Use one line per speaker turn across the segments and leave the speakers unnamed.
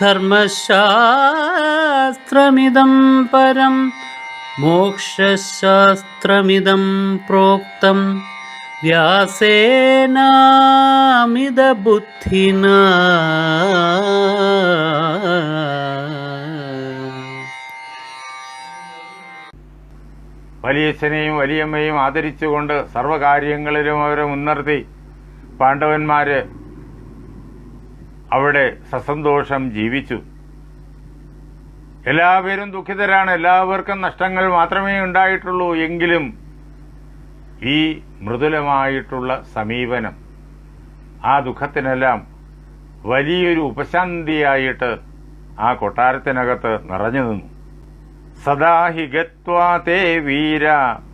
ധർമ്മശാസ്ത്രമിദം പരം മോക്ഷശാസ്ത്രമിതം പ്രോക്തം. വ്യാസേനാമിതബുദ്ധിന.
വലിയച്ഛനെയും വലിയമ്മയും ആദരിച്ചുകൊണ്ട് സർവകാര്യങ്ങളിലും അവരെ മുൻനിർത്തി പാണ്ഡവന്മാര് അവിടെ സസന്തോഷം ജീവിച്ചു. എല്ലാവരും ദുഃഖിതരാണ്. എല്ലാവർക്കും നഷ്ടങ്ങൾ മാത്രമേ ഉണ്ടായിട്ടുള്ളൂ എങ്കിലും ഈ മൃദുലമായിട്ടുള്ള സമീപനം ആ ദുഃഖത്തിനെല്ലാം വലിയൊരു ഉപശാന്തിയായിട്ട് ആ കൊട്ടാരത്തിനകത്ത് നിറഞ്ഞു നിന്നു. സദാ ഹി തേ വീര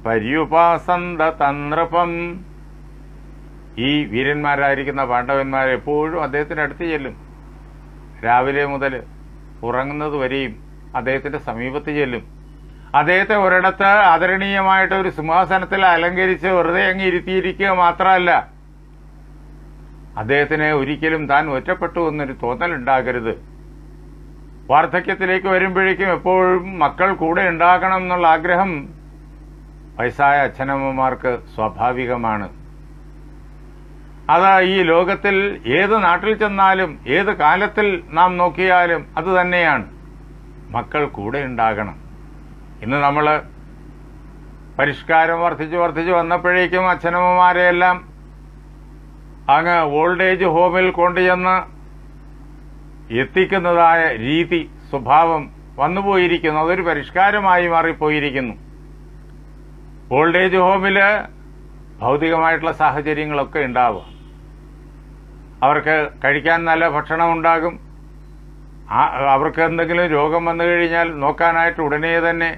പര്യുപാസന്ത തന്ത്രപം ഈ വീരന്മാരായിരിക്കുന്ന പാണ്ഡവന്മാർ എപ്പോഴും അദ്ദേഹത്തിന്റെ അടുത്ത് ചെല്ലും. രാവിലെ മുതൽ ഉറങ്ങുന്നത് വരെയും അദ്ദേഹത്തിന്റെ സമീപത്ത് ചെല്ലും. അദ്ദേഹത്തെ ഒരിടത്ത് ആദരണീയമായിട്ട് ഒരു സിംഹാസനത്തിൽ അലങ്കരിച്ച് വെറുതെ അങ്ങ് ഇരുത്തിയിരിക്കുക മാത്രമല്ല അദ്ദേഹത്തിന് ഒരിക്കലും താൻ ഒറ്റപ്പെട്ടു എന്നൊരു തോന്നലുണ്ടാകരുത് വാർദ്ധക്യത്തിലേക്ക് വരുമ്പോഴേക്കും എപ്പോഴും മക്കൾ കൂടെ ഉണ്ടാകണം എന്നുള്ള ആഗ്രഹം വയസ്സായ അച്ഛനമ്മമാർക്ക് സ്വാഭാവികമാണ്. അത് ഈ ലോകത്തിൽ ഏത് നാട്ടിൽ ചെന്നാലും ഏത് കാലത്തിൽ നാം നോക്കിയാലും അത് തന്നെയാണ്. മക്കൾ കൂടെ ഉണ്ടാകണം. ഇന്ന് നമ്മൾ പരിഷ്കാരം വർദ്ധിച്ചു വർദ്ധിച്ചു വന്നപ്പോഴേക്കും അച്ഛനമ്മമാരെയെല്ലാം അങ്ങ് ഓൾഡ് ഏജ് ഹോമിൽ കൊണ്ടുചെന്ന് എത്തിക്കുന്നതായ രീതി സ്വഭാവം വന്നുപോയിരിക്കുന്നു. അതൊരു പരിഷ്കാരമായി മാറിപ്പോയിരിക്കുന്നു. ഓൾഡ് ഏജ് ഹോമിൽ ഭൗതികമായിട്ടുള്ള സാഹചര്യങ്ങളൊക്കെ ഉണ്ടാവുക അവർക്ക് കഴിക്കാൻ നല്ല ഭക്ഷണം ഉണ്ടാകും. അവർക്ക് എന്തെങ്കിലും രോഗം വന്നു കഴിഞ്ഞാൽ നോക്കാനായിട്ട് ഉടനെ തന്നെ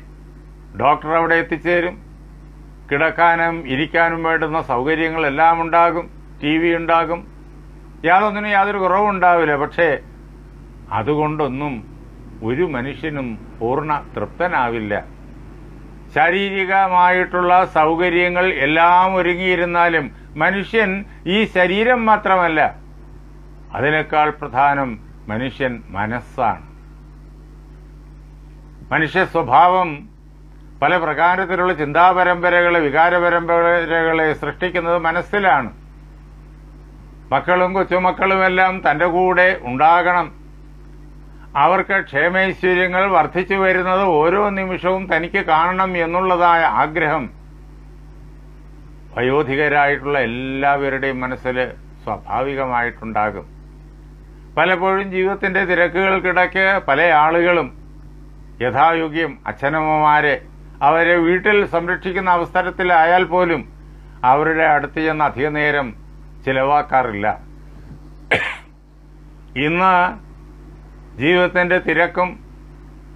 ഡോക്ടർ അവിടെ എത്തിച്ചേരും. കിടക്കാനും ഇരിക്കാനും വേണ്ടുന്ന സൗകര്യങ്ങളെല്ലാം ഉണ്ടാകും. ടി വി ഉണ്ടാകും. യാതൊന്നിനും യാതൊരു കുറവുണ്ടാവില്ല പക്ഷേ അതുകൊണ്ടൊന്നും ഒരു മനുഷ്യനും പൂർണ തൃപ്തനാവില്ല. ശാരീരികമായിട്ടുള്ള സൗകര്യങ്ങൾ എല്ലാം ഒരുങ്ങിയിരുന്നാലും മനുഷ്യൻ ഈ ശരീരം മാത്രമല്ല. അതിനേക്കാൾ പ്രധാനം മനുഷ്യൻ മനസ്സാണ്. മനുഷ്യ സ്വഭാവം പല പ്രകാരത്തിലുള്ള ചിന്താപരമ്പരകളെ വികാരപരമ്പരകളെ സൃഷ്ടിക്കുന്നത് മനസ്സിലാണ്. മക്കളും കൊച്ചുമക്കളുമെല്ലാം തന്റെ കൂടെ ഉണ്ടാകണം. അവർക്ക് ക്ഷേമൈശ്വര്യങ്ങൾ വർദ്ധിച്ചു വരുന്നത് ഓരോ നിമിഷവും തനിക്ക് കാണണം എന്നുള്ളതായ ആഗ്രഹം വയോധികരായിട്ടുള്ള എല്ലാവരുടെയും മനസ്സിൽ സ്വാഭാവികമായിട്ടുണ്ടാകും. പലപ്പോഴും ജീവിതത്തിന്റെ തിരക്കുകൾക്കിടയ്ക്ക് പല ആളുകളും യഥായോഗ്യം അച്ഛനമ്മമാരെ അവരെ വീട്ടിൽ സംരക്ഷിക്കുന്ന അവസരത്തിലായാൽ പോലും അവരുടെ അടുത്ത് ചെന്ന് അധിക നേരം ചിലവാക്കാറില്ല. ഇന്ന് ജീവിതത്തിന്റെ തിരക്കും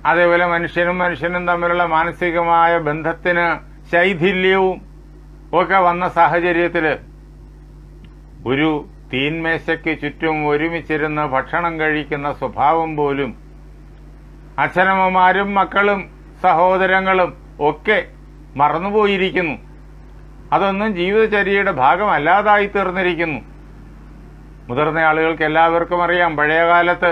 അതേപോലെ മനുഷ്യനും മനുഷ്യനും തമ്മിലുള്ള മാനസികമായ ബന്ധത്തിന് ശൈഥില്യവും ഒക്കെ വന്ന സാഹചര്യത്തിൽ ഒരു തീന്മേശയ്ക്ക് ചുറ്റും ഒരുമിച്ചിരുന്ന് ഭക്ഷണം കഴിക്കുന്ന സ്വഭാവം പോലും അച്ഛനമ്മമാരും മക്കളും സഹോദരങ്ങളും ഒക്കെ മറന്നുപോയിരിക്കുന്നു. അതൊന്നും ജീവിതചര്യയുടെ ഭാഗമല്ലാതായി തീർന്നിരിക്കുന്നു മുതിർന്ന ആളുകൾക്ക് എല്ലാവർക്കും അറിയാം പഴയകാലത്ത്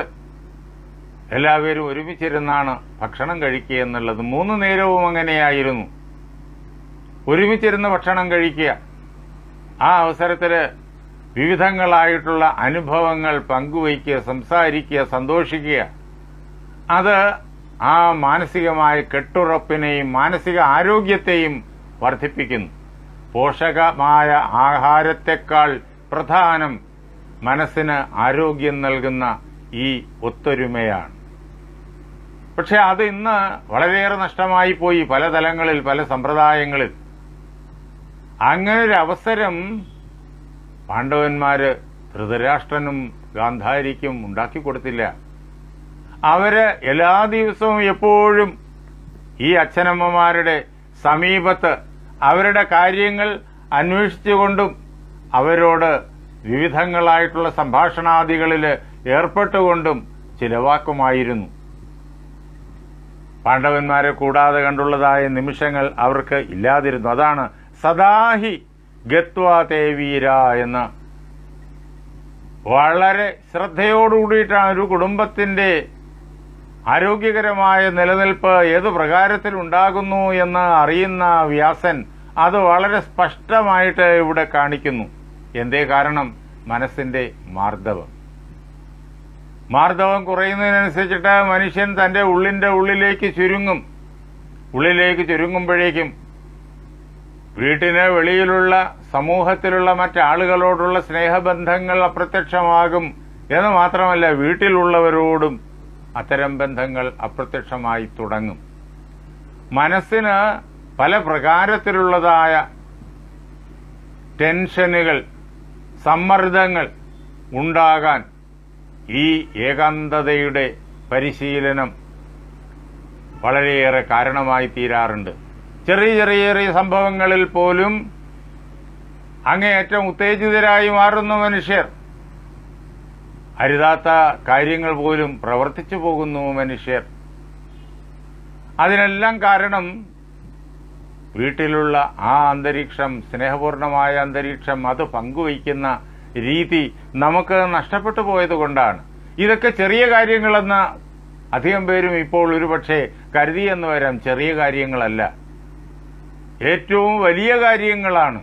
എല്ലാവരും ഒരുമിച്ചിരുന്നാണ് ഭക്ഷണം കഴിക്കുക എന്നുള്ളത്. മൂന്ന് നേരവും അങ്ങനെയായിരുന്നു. ഒരുമിച്ചിരുന്ന് ഭക്ഷണം കഴിക്കുക. ആ അവസരത്തിൽ വിവിധങ്ങളായിട്ടുള്ള അനുഭവങ്ങൾ പങ്കുവയ്ക്കുക സംസാരിക്കുക സന്തോഷിക്കുക. അത് ആ മാനസികമായ കെട്ടുറപ്പിനെയും മാനസിക ആരോഗ്യത്തെയും വർദ്ധിപ്പിക്കുന്നു. പോഷകമായ ആഹാരത്തെക്കാൾ പ്രധാനം മനസ്സിന് ആരോഗ്യം നൽകുന്ന ഈ ഒത്തൊരുമയാണ്. പക്ഷെ അത് ഇന്ന് വളരെയേറെ നഷ്ടമായി പോയി പല തലങ്ങളിൽ പല സമ്പ്രദായങ്ങളിൽ. ഒരു അവസരം പാണ്ഡവന്മാര് ധൃതരാഷ്ട്രനും ഗാന്ധാരിക്കും ഉണ്ടാക്കി കൊടുത്തില്ല. അവർ എല്ലാ ദിവസവും എപ്പോഴും ഈ അച്ഛനമ്മമാരുടെ സമീപത്ത് അവരുടെ കാര്യങ്ങൾ അന്വേഷിച്ചുകൊണ്ടും അവരോട് വിവിധങ്ങളായിട്ടുള്ള സംഭാഷണാദികളിൽ ഏർപ്പെട്ടുകൊണ്ടും ചിലവാക്കുമായിരുന്നു. പാണ്ഡവന്മാരെ കൂടാതെ കണ്ടുള്ളതായ നിമിഷങ്ങൾ അവർക്ക് ഇല്ലാതിരുന്നു. അതാണ് സദാഹി ഗത്വാ തേവീര എന്ന്. വളരെ ശ്രദ്ധയോടുകൂടിയിട്ടാണ് ഒരു കുടുംബത്തിന്റെ ആരോഗ്യകരമായ നിലനിൽപ്പ് ഏത് പ്രകാരത്തിൽ ഉണ്ടാകുന്നു എന്ന് അറിയുന്ന വ്യാസൻ അത് വളരെ സ്പഷ്ടമായിട്ട് ഇവിടെ കാണിക്കുന്നു. എന്തേ കാരണം? മനസ്സിന്റെ മാർദ്ദവം. മാർദ്ദവം കുറയുന്നതിനനുസരിച്ചിട്ട് മനുഷ്യൻ തന്റെ ഉള്ളിന്റെ ഉള്ളിലേക്ക് ചുരുങ്ങും. ഉള്ളിലേക്ക് ചുരുങ്ങുമ്പോഴേക്കും വീട്ടിന് വെളിയിലുള്ള സമൂഹത്തിലുള്ള മറ്റാളുകളോടുള്ള സ്നേഹബന്ധങ്ങൾ അപ്രത്യക്ഷമാകും എന്ന് മാത്രമല്ല വീട്ടിലുള്ളവരോടും അത്തരം ബന്ധങ്ങൾ അപ്രത്യക്ഷമായി തുടങ്ങും. മനസ്സിന് പല പ്രകാരത്തിലുള്ളതായ ടെൻഷനുകൾ സമ്മർദ്ദങ്ങൾ ഉണ്ടാകാൻ ഈ ഏകാന്തതയുടെ പരിശീലനം വളരെയേറെ കാരണമായി തീരാറുണ്ട്. ചെറിയ ചെറിയ ചെറിയ സംഭവങ്ങളിൽ പോലും അങ്ങേയറ്റം ഉത്തേജിതരായി മാറുന്ന മനുഷ്യർ അരുതാത്ത കാര്യങ്ങൾ പോലും പ്രവർത്തിച്ചു പോകുന്നു മനുഷ്യർ. അതിനെല്ലാം കാരണം വീട്ടിലുള്ള ആ അന്തരീക്ഷം സ്നേഹപൂർണമായ അന്തരീക്ഷം അത് പങ്കുവയ്ക്കുന്ന രീതി നമുക്ക് നഷ്ടപ്പെട്ടു പോയത് കൊണ്ടാണ് ഇതൊക്കെ ചെറിയ കാര്യങ്ങളെന്ന് അധികം പേരും ഇപ്പോൾ ഒരുപക്ഷെ കരുതിയെന്ന് വരാം ചെറിയ കാര്യങ്ങളല്ല. ഏറ്റവും വലിയ കാര്യങ്ങളാണ്.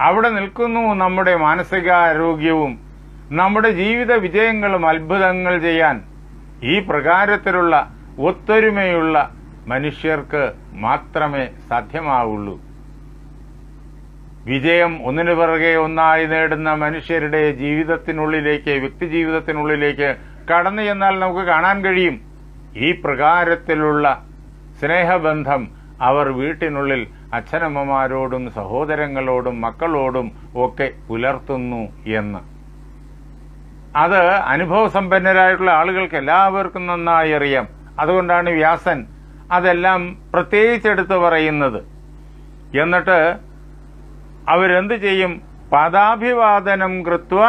അവിടെ നിൽക്കുന്നു നമ്മുടെ മാനസികാരോഗ്യവും നമ്മുടെ ജീവിത വിജയങ്ങളും അത്ഭുതങ്ങൾ ചെയ്യാൻ. ഈ പ്രകാരത്തിലുള്ള ഒത്തൊരുമയുള്ള മനുഷ്യർക്ക് മാത്രമേ സാധ്യമാവുള്ളൂ. വിജയം ഒന്നിനു പിറകെ ഒന്നായി നേടുന്ന മനുഷ്യരുടെ ജീവിതത്തിനുള്ളിലേക്ക് വ്യക്തി ജീവിതത്തിനുള്ളിലേക്ക് കടന്നു ചെന്നാൽ നമുക്ക് കാണാൻ കഴിയും. ഈ പ്രകാരത്തിലുള്ള സ്നേഹബന്ധം അവർ വീട്ടിനുള്ളിൽ അച്ഛനമ്മമാരോടും സഹോദരങ്ങളോടും മക്കളോടും ഒക്കെ പുലർത്തുന്നു എന്ന്. അത് അനുഭവസമ്പന്നരായിട്ടുള്ള ആളുകൾക്ക് എല്ലാവർക്കും നന്നായി അറിയാം. അതുകൊണ്ടാണ് വ്യാസൻ അതെല്ലാം പ്രത്യേകിച്ചെടുത്ത് പറയുന്നത്. എന്നിട്ട് അവരെന്ത് ചെയ്യും? പദാഭിവാദനം കൃത്വ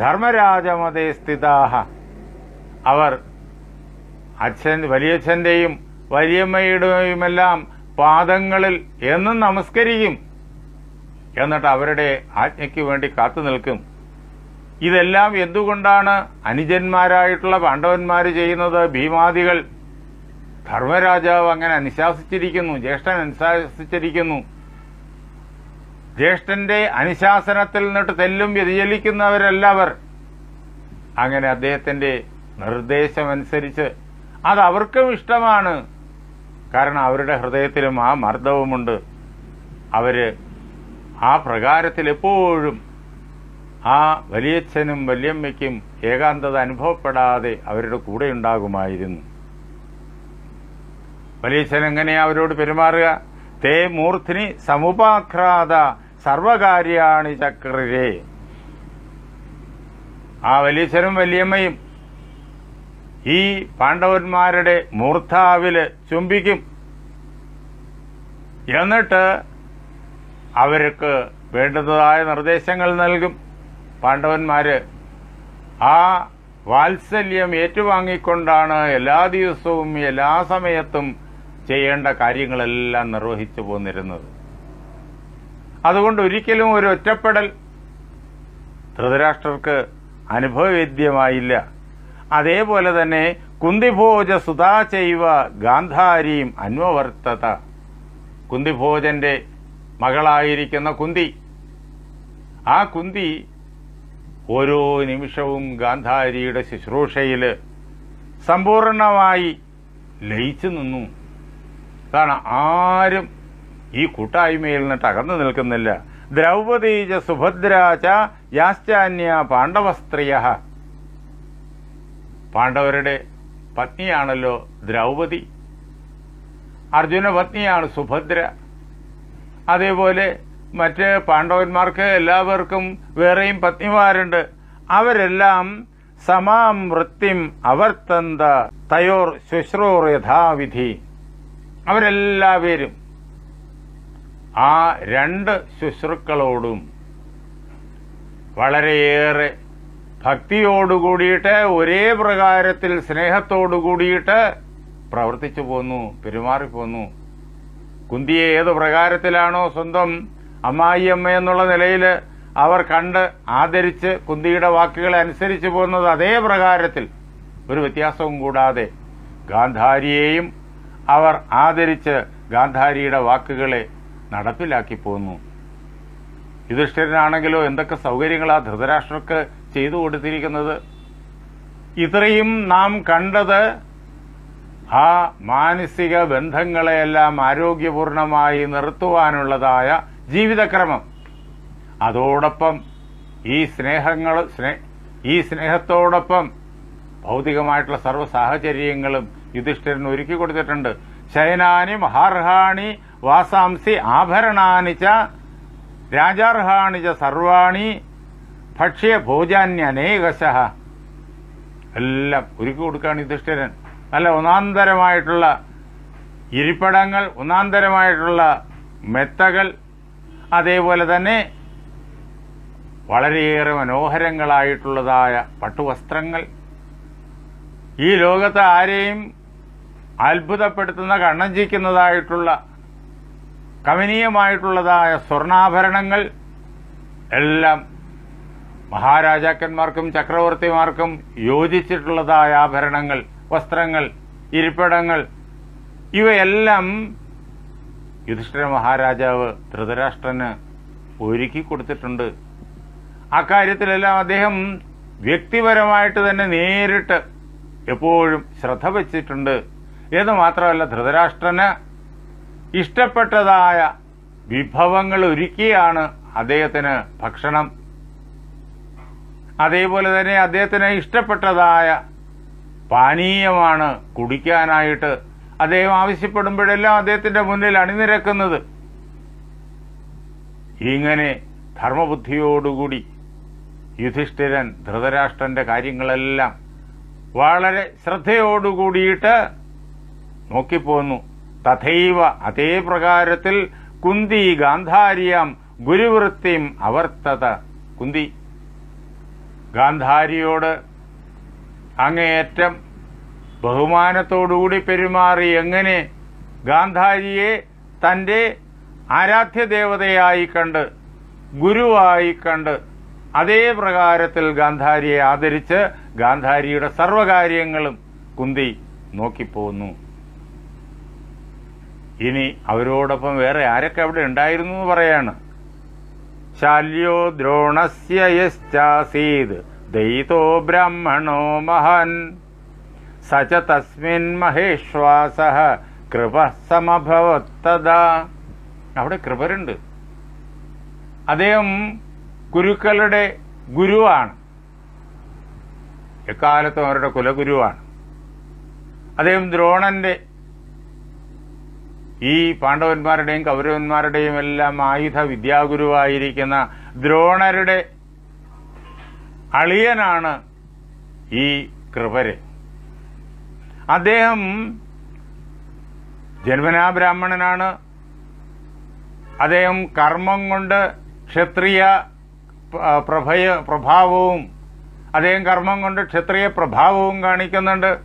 ധർമ്മരാജമതേ സ്ഥിതാഹ. അവർ അച്ഛൻ വലിയച്ഛന്റെയും വലിയമ്മയുടെയുമെല്ലാം പാദങ്ങളിൽ എന്നും നമസ്കരിക്കും. എന്നിട്ട് അവരുടെ ആജ്ഞയ്ക്ക് വേണ്ടി കാത്തു നിൽക്കും. ഇതെല്ലാം എന്തുകൊണ്ടാണ് അനുജന്മാരായിട്ടുള്ള പാണ്ഡവന്മാർ ചെയ്യുന്നത്? ഭീമാദികൾ ധർമ്മരാജാവ് അങ്ങനെ അനുശാസിച്ചിരിക്കുന്നു ജ്യേഷ്ഠൻ അനുശാസിച്ചിരിക്കുന്നു. ജ്യേഷ്ഠന്റെ അനുശാസനത്തിൽ നിന്നിട്ട് തെല്ലും വ്യതിചലിക്കുന്നവരല്ലവർ. അങ്ങനെ അദ്ദേഹത്തിന്റെ നിർദ്ദേശമനുസരിച്ച് അത് അവർക്കും ഇഷ്ടമാണ്. കാരണം അവരുടെ ഹൃദയത്തിലും ആ മർദ്ദവുമുണ്ട്. അവർ ആ പ്രകാരത്തിൽ എപ്പോഴും ആ വലിയച്ഛനും വല്യമ്മയ്ക്കും ഏകാന്തത അനുഭവപ്പെടാതെ അവരുടെ കൂടെ ഉണ്ടാകുമായിരുന്നു. വലിയച്ഛൻ എങ്ങനെയാ അവരോട് പെരുമാറുക? തേ മൂർത്തിനി സമുപാഘ്രാത സർവകാര്യാണി ചക്രരെ. ആ വലിയച്ഛനും വലിയമ്മയും ഈ പാണ്ഡവന്മാരുടെ മൂർധാവിൽ ചുംബിക്കും. എന്നിട്ട് അവർക്ക് വേണ്ടതായ നിർദ്ദേശങ്ങൾ നൽകും. പാണ്ഡവന്മാര് ആ വാത്സല്യം ഏറ്റുവാങ്ങിക്കൊണ്ടാണ് എല്ലാ ദിവസവും എല്ലാ സമയത്തും ചെയ്യേണ്ട കാര്യങ്ങളെല്ലാം നിർവഹിച്ചു പോന്നിരുന്നത്. അതുകൊണ്ട് ഒരിക്കലും ഒരു ഒറ്റപ്പെടൽ ധൃതരാഷ്ട്രർക്ക് അനുഭവവേദ്യമായില്ല. അതേപോലെ തന്നെ കുന്തിഭോജ സുതാ ചെയ്വ ഗാന്ധാരിയും അന്വവർത്തത. കുന്തിഭോജന്റെ മകളായിരിക്കുന്ന കുന്തി. ആ കുന്തി ഓരോ നിമിഷവും ഗാന്ധാരിയുടെ ശുശ്രൂഷയിൽ സമ്പൂർണമായി ലയിച്ചു നിന്നു. കാരണം ആരും ഈ കൂട്ടായ്മയിൽ നിന്നിട്ട് അകന്നു നിൽക്കുന്നില്ല. ദ്രൗപദീജ സുഭദ്രാച യാശ്ചാന്യ പാണ്ഡവസ്ത്രീയ. പാണ്ഡവരുടെ പത്നിയാണല്ലോ ദ്രൗപദി. അർജുന പത്നിയാണ് സുഭദ്ര. അതേപോലെ മറ്റ് പാണ്ഡവന്മാർക്ക് എല്ലാവർക്കും വേറെയും പത്നിമാരുണ്ട്. അവരെല്ലാം സമാം വൃത്തിം അവർത്തന്ത തയോർ ശുശ്രൂർ യഥാവിധി. അവരെല്ലാവരും ആ രണ്ട് ശുശ്രുക്കളോടും വളരെയേറെ ഭക്തിയോടുകൂടിയിട്ട് ഒരേ പ്രകാരത്തിൽ സ്നേഹത്തോടു കൂടിയിട്ട് പ്രവർത്തിച്ചു പോന്നു പെരുമാറിപ്പോന്നു കുന്തിയെ ഏത് പ്രകാരത്തിലാണോ സ്വന്തം അമ്മായിയമ്മ എന്നുള്ള നിലയിൽ അവർ കണ്ട് ആദരിച്ച് കുന്തിയുടെ വാക്കുകളെ അനുസരിച്ച് പോകുന്നത് അതേ പ്രകാരത്തിൽ ഒരു വ്യത്യാസവും കൂടാതെ ഗാന്ധാരിയെയും അവർ ആദരിച്ച് ഗാന്ധാരിയുടെ വാക്കുകളെ നടപ്പിലാക്കി പോന്നു. യുധിഷ്ഠിരനാണെങ്കിലോ എന്തൊക്കെ സൗകര്യങ്ങളാ ധൃതരാഷ്ട്രക്ക് ചെയ്തു കൊടുത്തിരിക്കുന്നത്? ഇത്രയും നാം കണ്ടത് ആ മാനസിക ബന്ധങ്ങളെയെല്ലാം ആരോഗ്യപൂർണമായി നിർത്തുവാനുള്ളതായ ജീവിതക്രമം. അതോടൊപ്പം ഈ സ്നേഹങ്ങൾ സ്നേ ഈ സ്നേഹത്തോടൊപ്പം ഭൗതികമായിട്ടുള്ള സർവ സാഹചര്യങ്ങളും യുധിഷ്ഠിരൻ ഒരുക്കി കൊടുത്തിട്ടുണ്ട്. ശയനാനി മഹാർഹാണി വാസാംസി ആഭരണാനി ച രാജാർഹാണി ച സർവാണി ഭക്ഷ്യ ഭോജാന്യനേകശ. എല്ലാം ഒരുക്കി കൊടുക്കുകയാണ് യുധിഷ്ഠിരൻ. നല്ല ഒന്നാന്തരമായിട്ടുള്ള ഇരിപ്പിടങ്ങൾ ഒന്നാന്തരമായിട്ടുള്ള മെത്തകൾ അതേപോലെ തന്നെ വളരെയേറെ മനോഹരങ്ങളായിട്ടുള്ളതായ പട്ടുവസ്ത്രങ്ങൾ. ഈ ലോകത്ത് ആരെയും അത്ഭുതപ്പെടുത്തുന്ന കണ്ണഞ്ചിക്കുന്നതായിട്ടുള്ള കമനീയമായിട്ടുള്ളതായ സ്വർണാഭരണങ്ങൾ എല്ലാം മഹാരാജാക്കന്മാർക്കും ചക്രവർത്തിമാർക്കും യോജിച്ചിട്ടുള്ളതായ ആഭരണങ്ങൾ വസ്ത്രങ്ങൾ ഇരിപ്പിടങ്ങൾ. ഇവയെല്ലാം യുധിഷ്ഠിര മഹാരാജാവ് ധൃതരാഷ്ട്രന് ഒരുക്കി കൊടുത്തിട്ടുണ്ട്. അക്കാര്യത്തിലെല്ലാം അദ്ദേഹം വ്യക്തിപരമായിട്ട് തന്നെ നേരിട്ട് എപ്പോഴും ശ്രദ്ധ വച്ചിട്ടുണ്ട്. എന്ന് മാത്രമല്ല ധൃതരാഷ്ട്രന് ഇഷ്ടപ്പെട്ടതായ വിഭവങ്ങൾ ഒരുക്കിയാണ് അദ്ദേഹത്തിന് ഭക്ഷണം. അതേപോലെ തന്നെ അദ്ദേഹത്തിന് ഇഷ്ടപ്പെട്ടതായ പാനീയമാണ് കുടിക്കാനായിട്ട് അദ്ദേഹം ആവശ്യപ്പെടുമ്പോഴെല്ലാം അദ്ദേഹത്തിന്റെ മുന്നിൽ അണിനിരക്കുന്നത്. ഇങ്ങനെ ധർമ്മബുദ്ധിയോടുകൂടി യുധിഷ്ഠിരൻ ധൃതരാഷ്ട്രന്റെ കാര്യങ്ങളെല്ലാം വളരെ ശ്രദ്ധയോടുകൂടിയിട്ട് നോക്കിപ്പോന്നു. തഥൈവ അതേ പ്രകാരത്തിൽ കുന്തി ഗാന്ധാരിയാം ഗുരുവൃത്തിയും അവർത്തത. കുന്തി. ഗാന്ധാരിയോട് അങ്ങേയറ്റം ബഹുമാനത്തോടുകൂടി പെരുമാറി എങ്ങനെ ഗാന്ധാരിയെ തന്റെ ആരാധ്യദേവതയായി കണ്ട് ഗുരുവായി കണ്ട് അതേ പ്രകാരത്തിൽ ഗാന്ധാരിയെ ആദരിച്ച് ഗാന്ധാരിയുടെ സർവകാര്യങ്ങളും കുന്തി നോക്കിപ്പോന്നു. ഇനി അവരോടൊപ്പം വേറെ ആരൊക്കെ അവിടെ ഉണ്ടായിരുന്നു എന്ന് പറയാണ്. ശാല്യോ ദ്രോണസ്യ ദൈതോ ബ്രാഹ്മണോ മഹൻ. സച തസ്മിൻ മഹേശ്വാസ. കൃപ സമഭവത്തതാ അവിടെ കൃപരുണ്ട്. അദ്ദേഹം ഗുരുക്കളുടെ ഗുരുവാണ്. എക്കാലത്തും അവരുടെ കുലഗുരുവാണ്. അദ്ദേഹം ദ്രോണന്റെ ഈ പാണ്ഡവന്മാരുടെയും കൗരവന്മാരുടെയും എല്ലാം ആയുധ വിദ്യാഗുരുവായിരിക്കുന്ന ദ്രോണരുടെ അളിയനാണ് ഈ കൃപര്. അദ്ദേഹം ജന്മനാ ബ്രാഹ്മണനാണ്. അദ്ദേഹം കർമ്മം കൊണ്ട് ക്ഷത്രിയ പ്രഭയ പ്രഭാവവും അദ്ദേഹം കർമ്മം കൊണ്ട് ക്ഷത്രിയ പ്രഭാവവും കാണിക്കുന്നുണ്ട്.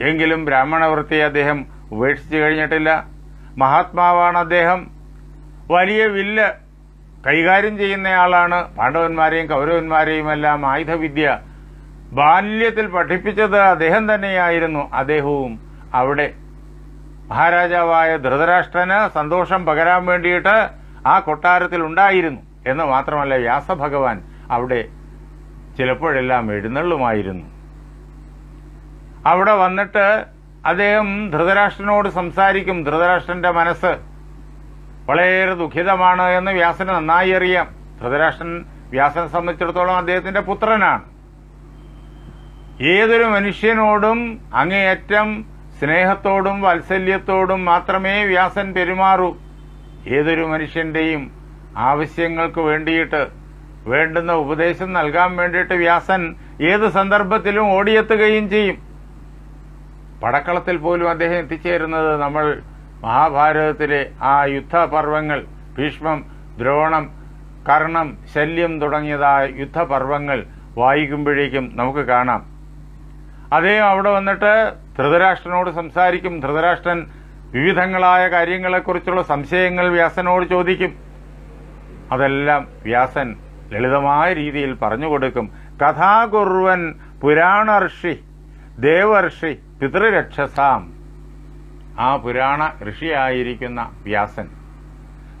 എങ്കിലും ബ്രാഹ്മണവൃത്തി അദ്ദേഹം ഉപേക്ഷിച്ചു കഴിഞ്ഞിട്ടില്ല. മഹാത്മാവാണ് അദ്ദേഹം. വലിയ വില്ല് കൈകാര്യം ചെയ്യുന്നയാളാണ്. പാണ്ഡവന്മാരെയും കൗരവന്മാരെയും എല്ലാം ആയുധവിദ്യ ബാല്യത്തിൽ പഠിപ്പിച്ചത് അദ്ദേഹം തന്നെയായിരുന്നു. അദ്ദേഹവും അവിടെ മഹാരാജാവായ ധൃതരാഷ്ട്രന് സന്തോഷം പകരാൻ വേണ്ടിയിട്ട് ആ കൊട്ടാരത്തിൽ ഉണ്ടായിരുന്നു എന്ന് മാത്രമല്ല വ്യാസഭഗവാൻ അവിടെ ചിലപ്പോഴെല്ലാം എഴുന്നള്ളുമായിരുന്നു. അവിടെ വന്നിട്ട് അദ്ദേഹം ധൃതരാഷ്ട്രനോട് സംസാരിക്കും. ധൃതരാഷ്ട്രന്റെ മനസ്സ് വളരെയേറെ ദുഃഖിതമാണ് എന്ന് വ്യാസന് നന്നായി അറിയാം. ധൃതരാഷ്ട്രൻ വ്യാസനെ സംബന്ധിച്ചിടത്തോളം അദ്ദേഹത്തിന്റെ പുത്രനാണ്. ഏതൊരു മനുഷ്യനോടും അങ്ങേയറ്റം സ്നേഹത്തോടും വാത്സല്യത്തോടും മാത്രമേ വ്യാസൻ പെരുമാറൂ. ഏതൊരു മനുഷ്യന്റെയും ആവശ്യങ്ങൾക്ക് വേണ്ടിയിട്ട് വേണ്ടുന്ന ഉപദേശം നൽകാൻ വേണ്ടിയിട്ട് വ്യാസൻ ഏത് സന്ദർഭത്തിലും ഓടിയെത്തുകയും ചെയ്യും. പടക്കളത്തിൽ പോലും അദ്ദേഹം എത്തിച്ചേരുന്നത് നമ്മൾ മഹാഭാരതത്തിലെ ആ യുദ്ധപർവങ്ങൾ ഭീഷ്മം ദ്രോണം കർണം ശല്യം തുടങ്ങിയതായ യുദ്ധപർവങ്ങൾ വായിക്കുമ്പോഴേക്കും നമുക്ക് കാണാം. അദ്ദേഹം അവിടെ വന്നിട്ട് ധൃതരാഷ്ട്രനോട് സംസാരിക്കും. ധൃതരാഷ്ട്രൻ വിവിധങ്ങളായ കാര്യങ്ങളെക്കുറിച്ചുള്ള സംശയങ്ങൾ വ്യാസനോട് ചോദിക്കും. അതെല്ലാം വ്യാസൻ ലളിതമായ രീതിയിൽ പറഞ്ഞു കൊടുക്കും. കഥാകുർവൻ പുരാണർഷി ദേവർഷി പിതൃരക്ഷസാം. ആ പുരാണ ഋഷിയായിരിക്കുന്ന വ്യാസൻ.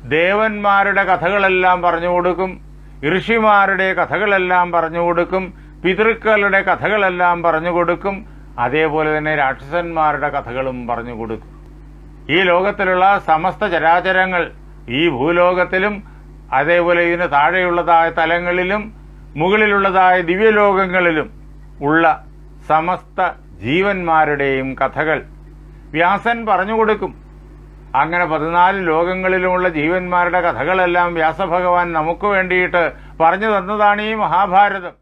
ദേവന്മാരുടെ കഥകളെല്ലാം പറഞ്ഞു കൊടുക്കും ഋഷിമാരുടെ കഥകളെല്ലാം പറഞ്ഞു കൊടുക്കും പിതൃക്കളുടെ കഥകളെല്ലാം പറഞ്ഞു കൊടുക്കും അതേപോലെ തന്നെ രാക്ഷസന്മാരുടെ കഥകളും പറഞ്ഞു കൊടുക്കും. ഈ ലോകത്തിലുള്ള സമസ്ത ചരാചരങ്ങൾ ഈ ഭൂലോകത്തിലും അതേപോലെ ഇതിന് താഴെയുള്ളതായ തലങ്ങളിലും മുകളിലുള്ളതായ ദിവ്യലോകങ്ങളിലും ഉള്ള സമസ്ത ജീവന്മാരുടെയും കഥകൾ. വ്യാസൻ പറഞ്ഞു കൊടുക്കും അങ്ങനെ പതിനാല് ലോകങ്ങളിലുമുള്ള ജീവന്മാരുടെ കഥകളെല്ലാം വ്യാസഭഗവാൻ നമുക്ക് വേണ്ടിയിട്ട് പറഞ്ഞു തന്നതാണ് ഈ മഹാഭാരതം.